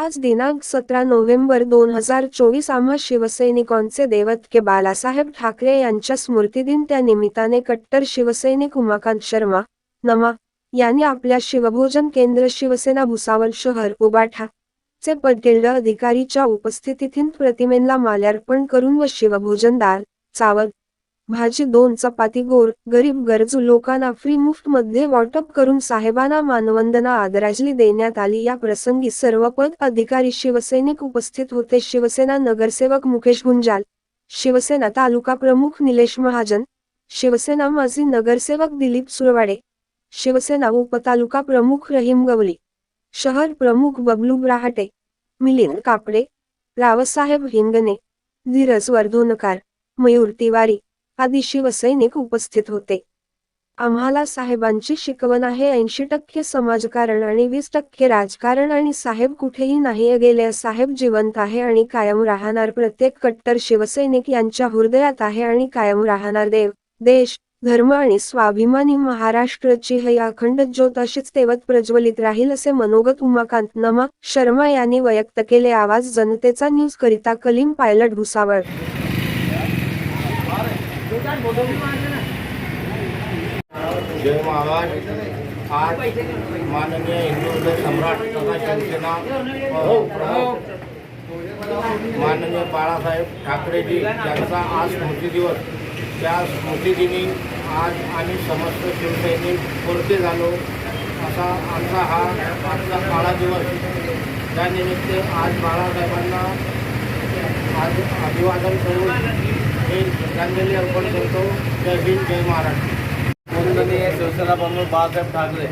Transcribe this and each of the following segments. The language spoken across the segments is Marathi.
आज दिनांक सतरा नोव्हेंबर दोन हजार चोवीस आम्हा शिवसैनिकांचे दैवत के बालासाहेब ठाकरे यांच्या स्मृतिदिन त्या निमित्ताने कट्टर शिवसैनिक उमाकांत शर्मा नमा यांनी आपल्या शिवभोजन केंद्र शिवसेना भुसावल शहर उबाठा चे पदगिल्ड अधिकारीच्या उपस्थितीतील प्रतिमेला माल्यार्पण करून व शिवभोजनदार चावल भाजी दोन चपाती गोर गरीब गरजू लोकांना फ्री मुफ्त मध्ये वॉटअप करून साहेबांना मानवंदना आदराजली देण्यात आली. या प्रसंगी सर्व पद अधिकारी शिवसैनिक उपस्थित होते. शिवसेना नगरसेवक मुकेश गुंजाल शिवसेना तालुका प्रमुख निलेश महाजन शिवसेना माजी नगरसेवक दिलीप सुरवाडे शिवसेना उपतालुका प्रमुख रहीम गवली शहर प्रमुख बबलू ब्राहटे मिलिंद कापडे रावसाहेब हिंगणे धीरज वर्धोनकार मयूर तिवारी आदी शिवसैनिक उपस्थित होते. आम्हाला साहेबांची शिकवण आहे ऐंशी टक्के समाजकारण आणि वीस टक्के राजकारण आणि साहेब कुठेही नाही गेले साहेब जिवंत आहे आणि कायम राहणार प्रत्येक कट्टर शिवसैनिक यांच्या हृदयात आहे आणि कायम राहणार देव देश धर्म आणि स्वाभिमानी महाराष्ट्राची ही अखंड ज्योत अशीच तेवत प्रज्वलित राहील असे मनोगत उमाकांत नमा शर्मा यांनी व्यक्त केले आवाज जनतेचा न्यूज करिता कलीम पायलट भुसावळ. जय महाराज. आज माननीय हिंदू सम्राट तथा शिवसेना माननीय बाळासाहेब ठाकरेजी यांचा आज स्मृती दिवस. त्या स्मृतिदिनी आज आम्ही समस्त शिवसैनिक पुरते झालो. असा आमचा हा आजचा काळा दिवस. त्यानिमित्त आज बाळासाहेबांना आज अभिवादन करून हे श्रद्धांजली अर्पण करतो. जय हिंद जय महाराष्ट्र. वंदनीय शिवसेना प्रमुख बाळासाहेब ठाकरे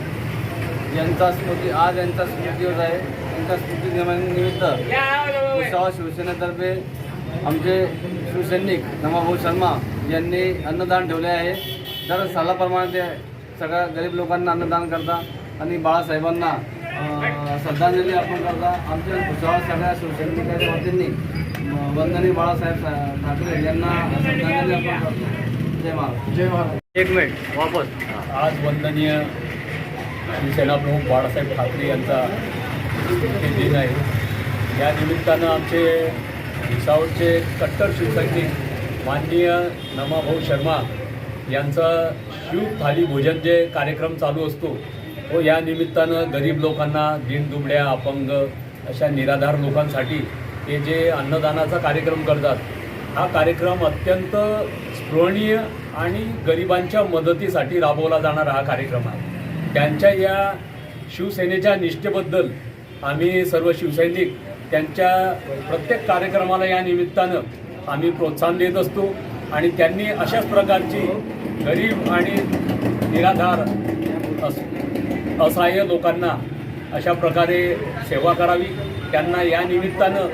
यांचा स्मृती आज यांचा स्मृती दिवस आहे. त्यांच्या स्मृती निमित्त उत्सवा शिवसेनेतर्फे आमचे शिवसैनिक नमाभाऊ शर्मा यांनी अन्नदान ठेवले आहे. दर सालाप्रमाणे ते सगळ्या गरीब लोकांना अन्नदान करतात आणि बाळासाहेबांना श्रद्धांजली अर्पण करता आमच्या उत्सवा सगळ्या शिवसैनिकांच्या वतीने अं, वंदनीय बाळासाहेब ठाकरे यांना श्रद्धांजली अर्पण करतो. जय महाराज. जय महाराज. एक मिनिट वापस. आज वंदनीय शिवसेनाप्रमुख बाळासाहेब ठाकरे यांचा दिन आहे. या निमित्तानं आमचे भुसावळचे कट्टर शिवसैनिक माननीय नमाभाऊ शर्मा यांचा शिव थाली भोजन जे कार्यक्रम चालू असतो तो या निमित्तानं गरीब लोकांना दिनदुबड्या अपंग अशा निराधार लोकांसाठी ते जे अन्नदानाचा कार्यक्रम करतात हा कार्यक्रम अत्यंत स्पृहणीय आणि गरिबांच्या मदतीसाठी राबवला जाणारा हा कार्यक्रम आहे. त्यांच्या या शिवसेनेच्या निष्ठेबद्दल आम्ही सर्व शिवसैनिक त्यांच्या प्रत्येक कार्यक्रमाला या निमित्तानं आम्ही प्रोत्साहन देत असतो आणि त्यांनी अशाच प्रकारची गरीब आणि निराधार अस असहाय्य लोकांना अशा प्रकारे सेवा करावी. त्यांना या निमित्तानं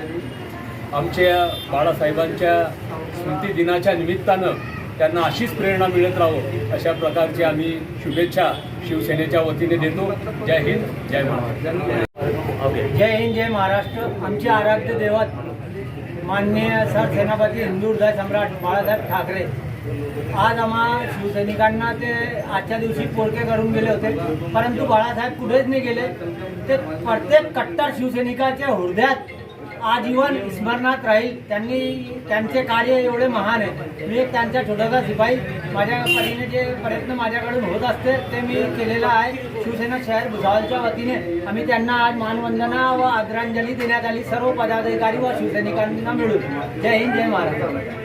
आमच्या बाळासाहेबांच्या स्मृतिदिनाच्या निमित्तानं त्यांना अशीच प्रेरणा मिळत राहो अशा प्रकारची आम्ही शुभेच्छा शिवसेनेच्या वतीने देतो. जय हिंद जय महाराष्ट्र. जय हिंद जय महाराष्ट्र. आमचे आराध्य देवत माननीय सर सेनापती हृदय सम्राट बाळासाहेब ठाकरे. आज आम्हा शिवसैनिकांना ते आजच्या दिवशी पोळके करून गेले होते. परंतु बाळासाहेब कुठेच नाही गेले. ते प्रत्येक कट्टर शिवसैनिकाच्या हृदयात आजीवन स्मरणात राहील. त्यांनी त्यांचे कार्य एवढे महान आहे मी एक त्यांचा छोटासा शिपाई माझ्या परीने जे प्रयत्न माझ्याकडून होत असते ते मी केलेला आहे. शिवसेना शहर भुसावलच्या वतीने आम्ही त्यांना आज मानवंदना व आदरांजली देण्यात आली. सर्व पदाधिकारी व शिवसैनिकांना मिळून. जय हिंद जय महाराष्ट्र.